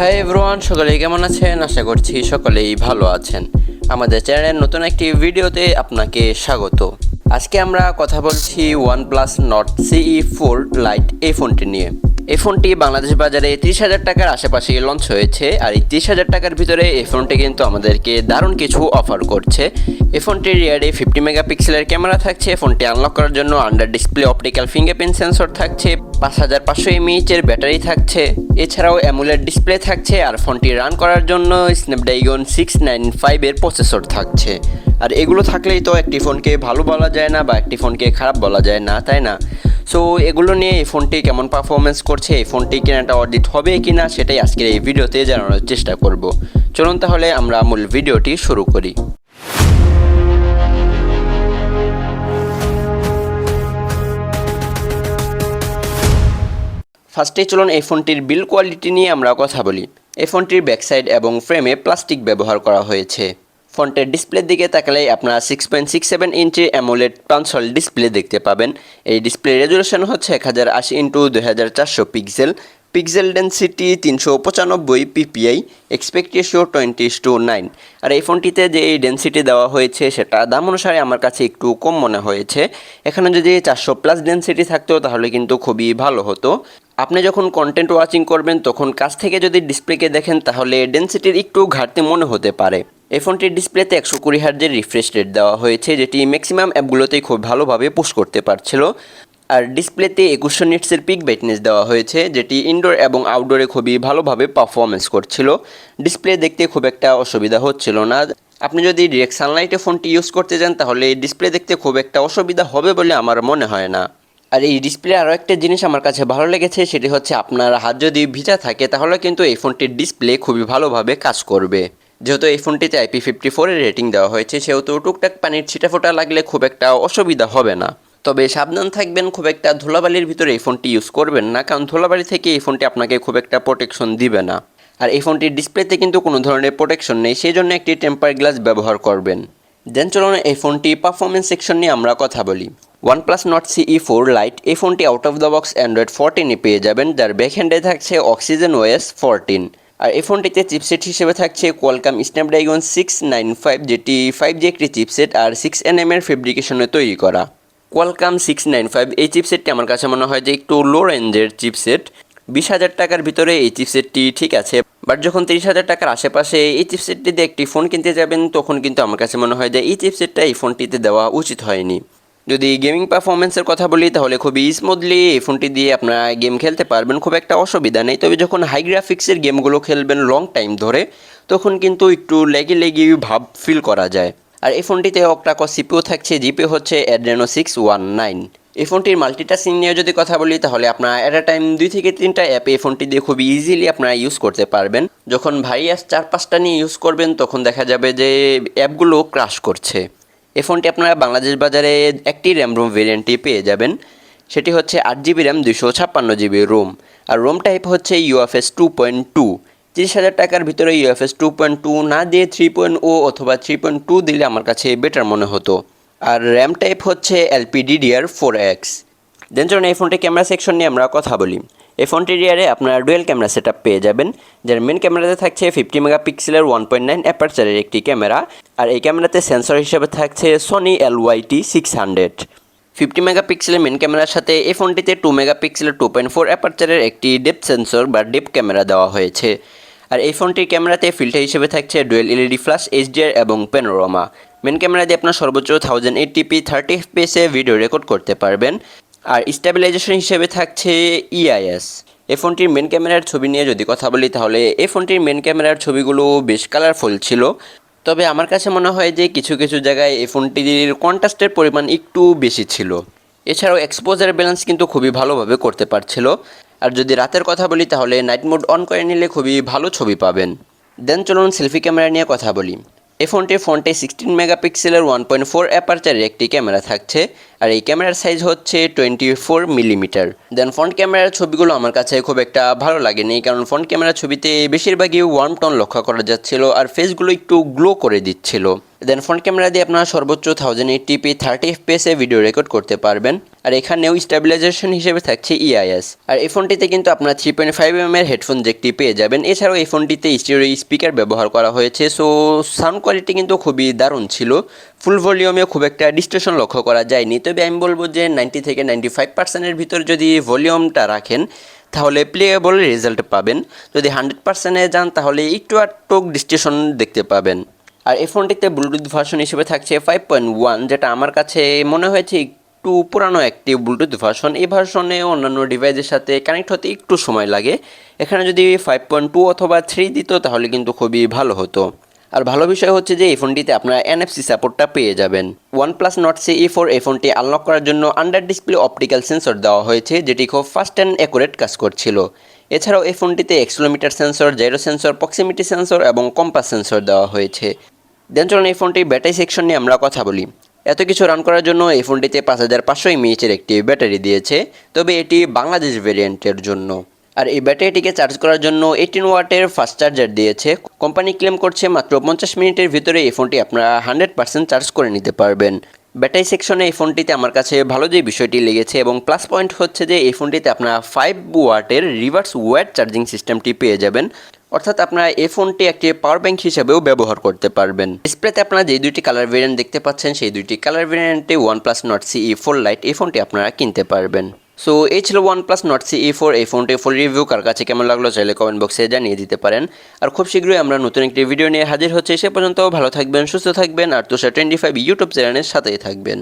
Hi everyone সকলে কেমন আছেন? আশা করছি সকলেই ভালো আছেন। আমাদের চ্যানেলের নতুন একটি ভিডিওতে আপনাকে স্বাগত। আজকে আমরা কথা বলছি one plus Nord CE four Lite এই ফোনটি নিয়ে। এই ফোনটি বাংলাদেশ বাজারে তিরিশ হাজার টাকার আশেপাশে লঞ্চ হয়েছে, আর এই তিরিশ হাজার টাকার ভিতরে এই ফোনটি কিন্তু আমাদেরকে দারুণ কিছু অফার করছে। এই ফোনটির রিয়ারে ফিফটি মেগাপিক্সেলের ক্যামেরা থাকছে ফোনটি আনলক করার জন্য under display optical fingerprint sensor থাকছে, পাঁচ হাজার পাঁচশো এমএইচের ব্যাটারি থাকছে। এছাড়াও অ্যামুলেট ডিসপ্লে থাকছে, আর ফোনটি রান করার জন্য স্ন্যাপড্রাগন সিক্স নাইন ফাইভের প্রসেসর থাকছে। আর এগুলো থাকলেই তো একটি ফোনকে ভালো বলা যায় না বা একটি ফোনকে খারাপ বলা যায় না, তাই না? সো এগুলো নিয়ে এই ফোনটি কেমন পারফরমেন্স করছে, এই ফোনটি কেনাটা অডিট হবে কি না সেটাই আজকের এই ভিডিওতে জানানোর চেষ্টা করব। চলুন তাহলে আমরা মূল ভিডিওটি শুরু করি। ফার্স্টে চলুন এই ফোনটির বিল কোয়ালিটি নিয়ে আমরা কথা বলি। এই ফোনটির ব্যাকসাইড এবং ফ্রেমে প্লাস্টিক ব্যবহার করা হয়েছে। ফোনটির ডিসপ্লের দিকে তাকালে আপনারা six point six seven inch AMOLED ট্রান্সল display দেখতে পাবেন। এই ডিসপ্লে রেজুলেশন হচ্ছে এক হাজার আশি ইন্টু দুই হাজার চারশো পিক্সেল পিক্সেল ডেন্সিটি তিনশো পঁচানব্বই PPI aspect ratio twenty two nine আর এই ফোনটিতে যে এই ডেন্সিটি দেওয়া হয়েছে, সেটা দাম অনুসারে আমার কাছে একটু কম মনে হয়েছে। এখানে যদি চারশো প্লাস ডেন্সিটি থাকতো, তাহলে কিন্তু খুবই ভালো হতো। আপনি যখন কন্টেন্ট ওয়াচিং করবেন, তখন কাছ থেকে যদি ডিসপ্লেকে দেখেন, তাহলে ডেন্সিটির একটু ঘাটতি মনে হতে পারে। এই ফোনটির ডিসপ্লেতে একশো কুড়ি হার্জের রিফ্রেশ রেট দেওয়া হয়েছে, যেটি ম্যাক্সিমাম অ্যাপগুলোতেই খুব ভালোভাবে পুশ করতে পারছিল। আর ডিসপ্লেতে একুশশো নিটসের পিক ব্রাইটনেস দেওয়া হয়েছে, যেটি ইনডোর এবং আউটডোরে খুবই ভালোভাবে পারফরমেন্স করছিল। ডিসপ্লে দেখতে খুব একটা অসুবিধা হচ্ছিল না। আপনি যদি ডিরেক্ট সানলাইটে ফোনটি ইউজ করতে যান তাহলে এই ডিসপ্লে দেখতে খুব একটা অসুবিধা হবে বলে আমার মনে হয় না। আর এই ডিসপ্লে আরও একটা জিনিস আমার কাছে ভালো লেগেছে, সেটি হচ্ছে আপনার হাত যদি ভিজা থাকে, তাহলে কিন্তু এই ফোনটির ডিসপ্লে খুবই ভালোভাবে কাজ করবে। যেহেতু এই ফোনটিতে আইপি ফিফটি ফোরের রেটিং দেওয়া হয়েছে, সেহেতু টুকটাক পানির ছিটাফোটা লাগলে খুব একটা অসুবিধা হবে না। তবে সাবধান থাকবেন, খুব একটা ধুলাবালির ভিতরে এই ফোনটি ইউজ করবেন না, কারণ ধুলাবালি থেকে এই ফোনটি আপনাকে খুব একটা প্রোটেকশন দিবে না। আর এই ফোনটির ডিসপ্লেতে কিন্তু কোনো ধরনের প্রোটেকশন নেই, সেই জন্য একটি টেম্পার গ্লাস ব্যবহার করবেন। দেন চলুন এই ফোনটি পারফরমেন্স সেকশন নিয়ে আমরা কথা বলি। OnePlus Nord CE four Lite এই ফোনটি out of the box Android ফোরটিনে পেয়ে যাবেন, যার ব্যাকহ্যান্ডে থাকছে অক্সিজেন ওয়েস ফোরটিন আর এই ফোনটিতে চিপসেট হিসেবে থাকছে Qualcomm Snapdragon six nine five যেটি ফাইভ জি একটি চিপসেট আর সিক্স এন এম এর ফেব্রিকেশনে তৈরি করা। কোয়ালকাম সিক্স নাইন ফাইভ এই চিপসেটটি আমার কাছে মনে হয় যে একটু লো রেঞ্জের চিপসেট বিশ হাজার টাকার ভিতরে এই চিপসেটটি ঠিক আছে বাট যখন তিরিশ হাজার টাকার আশেপাশে এই চিপসেটটি দিয়ে একটি ফোন কিনতে যাবেন, তখন কিন্তু আমার কাছে মনে হয় যে এই চিপসেটটা এই ফোনটিতে দেওয়া উচিত হয়নি। যদি গেমিং পারফরমেন্সের কথা বলি, তাহলে খুবই স্মুথলি এই ফোনটি দিয়ে আপনারা গেম খেলতে পারবেন, খুব একটা অসুবিধা নেই। তবে যখন হাই গ্রাফিক্সের গেমগুলো খেলবেন লং টাইম ধরে, তখন কিন্তু একটু লেগে লেগে ভাব ফিল করা যায়। আর এই ফোনটিতে অক্টাকো সিপিও থাকছে জিপি হচ্ছে অ্যাড্রেনো সিক্স ওয়ান নাইন এই ফোনটির মাল্টিটাস্কিং নিয়ে যদি কথা বলি, তাহলে আপনারা অ্যাট আ টাইম দুই থেকে তিনটা অ্যাপ এই ফোনটি দিয়ে খুবই ইজিলি আপনারা ইউজ করতে পারবেন। যখন ভাইয়াস চার পাঁচটা নিয়ে ইউজ করবেন, তখন দেখা যাবে যে অ্যাপগুলো ক্রাশ করছে। এই ফোনটি আপনারা বাংলাদেশ বাজারে একটি র্যাম রোম ভেরিয়েন্টটি পেয়ে যাবেন। সেটি হচ্ছে আট জিবি র্যাম দুশো ছাপ্পান্ন জিবি রোম আর রোম টাইপ হচ্ছে ইউএফএস টু পয়েন্ট টু তিরিশ হাজার টাকার ভিতরে ইউএফএস টু পয়েন্ট টু না দিয়ে থ্রি পয়েন্ট ও অথবা থ্রি পয়েন্ট টু দিলে আমার কাছে বেটার মনে হতো। আর র্যাম টাইপ হচ্ছে এলপিডিডিআর ফোর এক্স দেন চলুন এই ফোনটি ক্যামেরা সেকশন নিয়ে আমরা কথা বলি। এই ফোনটি রিয়ারে আপনারা ডুয়েল ক্যামেরা সেট পেয়ে যাবেন। যার মেন ক্যামেরাতে থাকছে ফিফটি মেগাপিক্সেলের ওয়ান পয়েন্ট নাইন অ্যাপারচারের একটি ক্যামেরা আর এই ক্যামেরাতে সেন্সর হিসেবে থাকছে Sony L YT six hundred fifty মেগাপিক্সেলের মেন ক্যামেরার সাথে এই ফোনটিতে টু মেগাপিক্সেলের টু পয়েন্ট ফোর অ্যাপারচারের একটি ডেপ সেন্সর বা ডেপ ক্যামেরা দেওয়া হয়েছে। আর এই ফোনটির ক্যামেরাতে ফিল্টার হিসেবে থাকছে ডুয়েল এলইডি ফ্ল্যাশ এইচডিআর এবং প্যানোরামা মেন ক্যামেরা দিয়ে আপনার সর্বোচ্চ থাউজেন্ড এইটটিপি থার্টি এফপিএসে ভিডিও রেকর্ড করতে পারবেন। আর স্টেবিলাইজেশন হিসেবে থাকছে ইআইএস এই ফোনটির মেন ক্যামেরার ছবি নিয়ে যদি কথা বলি, তাহলে এই ফোনটির মেন ক্যামেরার ছবিগুলো বেশ কালারফুল ছিল। তবে আমার কাছে মনে হয় যে কিছু কিছু জায়গায় এই ফোনটির কন্ট্রাস্টের পরিমাণ একটু বেশি ছিল। এছাড়াও এক্সপোজার ব্যালেন্স কিন্তু খুবই ভালোভাবে করতে পারছিল। আর যদি রাতের কথা বলি, তাহলে নাইট মোড অন করে নিলে খুবই ভালো ছবি পাবেন। দেন চলুন সেলফি ক্যামেরা নিয়ে কথা বলি। এই ফোনটির ফ্রন্টে সিক্সটিন মেগাপিক্সেলের ওয়ান পয়েন্ট ফোর অ্যাপারচারের একটি ক্যামেরা থাকছে, আর এই ক্যামেরার সাইজ হচ্ছে twenty four millimetre then front ক্যামেরার ছবিগুলো আমার কাছে খুব একটা ভালো লাগেনি, কারণ ফ্রন্ট ক্যামেরার ছবিতে বেশিরভাগই ওয়ার্ম টোন লক্ষ্য করা যাচ্ছিল, আর ফেসগুলো একটু গ্লো করে দিচ্ছিল। দেন ফ্রন্ট ক্যামেরা দিয়ে আপনারা সর্বোচ্চ থাউজেন্ড এইটিপি থার্টি এফপিএসে ভিডিও রেকর্ড করতে পারবেন। আর এখানেও স্টেবিলাইজেশন হিসেবে থাকছে ইআইএস আর এই ফোনটিতে কিন্তু আপনারা থ্রি পয়েন্ট ফাইভ এম এর হেডফোন জ্যাকটি পেয়ে যাবেন। এছাড়াও এই ফোনটিতে স্টিরিও স্পিকার ব্যবহার করা হয়েছে। সো সাউন্ড কোয়ালিটি কিন্তু খুবই দারুণ ছিল। ফুল ভলিউমে খুব একটা ডিস্টেশন লক্ষ্য করা যায়নি। তবে আমি বলব যে নাইনটি থেকে নাইনটি ফাইভ পার্সেন্টের ভিতর যদি ভলিউমটা রাখেন, তাহলে প্লেয়েবল রেজাল্ট পাবেন। যদি হান্ড্রেড পার্সেন্টে যান, তাহলে একটু আটটুক ডিস্টেশন দেখতে পাবেন। আর এই ফোনটিতে ব্লুটুথ ভার্সন হিসেবে থাকছে ফাইভ পয়েন্ট ওয়ান যেটা আমার কাছে মনে হয়েছে একটু পুরানো একটি ব্লুটুথ ভার্সন এই ভার্সনে অন্যান্য ডিভাইসের সাথে কানেক্ট হতে একটু সময় লাগে। এখানে যদি ফাইভ পয়েন্ট টু অথবা থ্রি দিত, তাহলে কিন্তু খুবই ভালো হতো। আর ভালো বিষয় হচ্ছে যে, এই ফোনটিতে আপনারা এনএফসি সাপোর্টটা পেয়ে যাবেন। One plus Nord C E four এই ফোনটি আনলক করার জন্য আন্ডার ডিসপ্লে অপটিক্যাল সেন্সর দেওয়া হয়েছে, যেটি খুব ফাস্ট অ্যান্ড অ্যাকুরেট কাজ করছিল। এছাড়াও এই ফোনটিতে accelerometer sensor gyro sensor proximity sensor এবং কম্পাস সেন্সর দেওয়া হয়েছে। দেন চলুন এই ফোনটির ব্যাটারি সেকশন নিয়ে আমরা কথা বলি। এত কিছু রান করার জন্য এই ফোনটিতে পাঁচ হাজার পাঁচশো এমএইচের একটি ব্যাটারি দিয়েছে। তবে এটি বাংলাদেশ ভেরিয়েন্টের জন্য। আর এই ব্যাটারিটিকে চার্জ করার জন্য এইটিন ওয়াটের ফাস্ট চার্জার দিয়েছে। কোম্পানি ক্লেম করছে মাত্র পঞ্চাশ মিনিটের ভিতরে এই ফোনটি আপনারা হান্ড্রেড পার্সেন্ট চার্জ করে নিতে পারবেন। ব্যাটারি সেকশনে এই ফোনটিতে আমার কাছে ভালো যে বিষয়টি লেগেছে এবং প্লাস পয়েন্ট হচ্ছে যে এই ফোনটিতে আপনারা ফাইভ ওয়াটের রিভার্স ওয়াট চার্জিং সিস্টেমটি পেয়ে যাবেন। অর্থাৎ আপনারা এই ফোনটি একটি পাওয়ার ব্যাংক হিসেবেও ব্যবহার করতে পারবেন। ডিসপ্লেতে আপনারা যে দুইটি কালার ভেরিয়েন্ট দেখতে পাচ্ছেন, সেই দুইটি colour ভেরিয়েন্টে one plus Nord CE four Lite এই ফোনটি আপনারা কিনতে পারবেন। সো এই ছিল one plus Nord C E four এই ফোনটি ফুল রিভিউ কার কাছে কেমন লাগল চাইলে কমেন্ট বক্সে জানিয়ে দিতে পারেন। আর খুব শীঘ্রই আমরা নতুন একটি ভিডিও নিয়ে হাজির হচ্ছে। সে পর্যন্ত ভালো থাকবেন, সুস্থ থাকবেন। আর তুষার টোয়েন্টি ফাইভ ইউটিউব চ্যানেলের সাথেই থাকবেন।